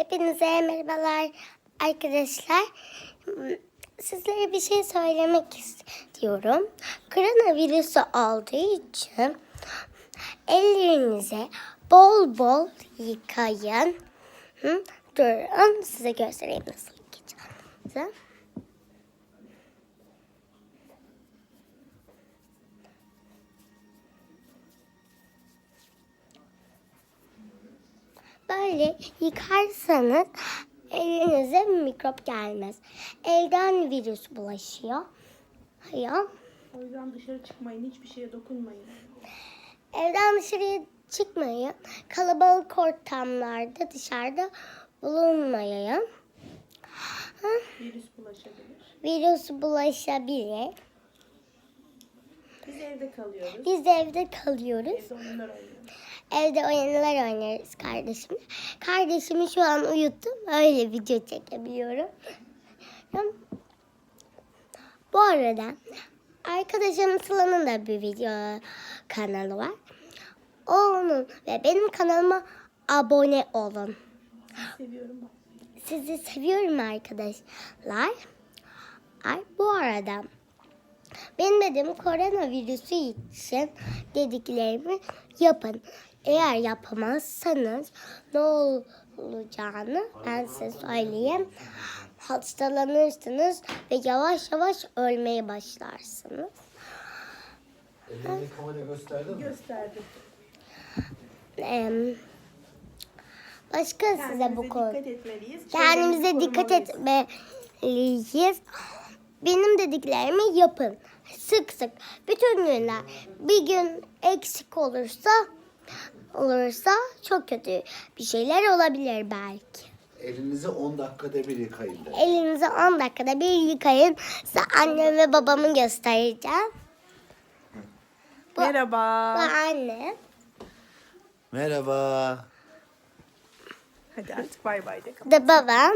Hepinize merhabalar arkadaşlar. Sizlere bir şey söylemek istiyorum. Koronavirüsü olduğu için ellerinizi bol bol yıkayın. Durun size göstereyim nasıl yıkayacağınızı. Böyle yıkarsanız elinize mikrop gelmez. Elden virüs bulaşıyor. Ya. O yüzden dışarı çıkmayın, hiçbir şeye dokunmayın. Evden dışarıya çıkmayın. Kalabalık ortamlarda dışarıda bulunmayın. Ha, Virüs bulaşabilir. Virüs bulaşabilir. Biz evde kalıyoruz. Biz de evde kalıyoruz. Evde oyunlar oynuyoruz. Evde oyunlar oynarız kardeşimle. Kardeşimi şu an uyuttum. Öyle video çekebiliyorum. Bu arada arkadaşım Sıla'nın da bir video kanalı var. Onun ve benim kanalıma abone olun. Seviyorum. Sizi seviyorum arkadaşlar. Ay, bu arada benim dediğim koronavirüsü için dediklerimi yapın. Eğer yapamazsanız ne olacağını ben size söyleyeyim. Hastalanırsınız ve yavaş yavaş ölmeye başlarsınız. Ellerini kamera gösterdi mi? Gösterdim. Em, başka size Kendimize bu konu. dikkat etmeliyiz. Kendimize dikkat etmeliyiz. Benim dediklerimi yapın. Sık sık. Bütün günler. Bir gün eksik olursa olursa çok kötü bir şeyler olabilir belki. Elinizi 10 dakikada bir yıkayın de. Elinizi 10 dakikada bir yıkayın. Size annem ve babamı göstereceğim. Bu, Merhaba. bu anne. Merhaba. Hadi artık bay bay de da babam.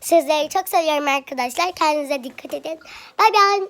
Sizleri çok seviyorum arkadaşlar. Kendinize dikkat edin. Bay bay.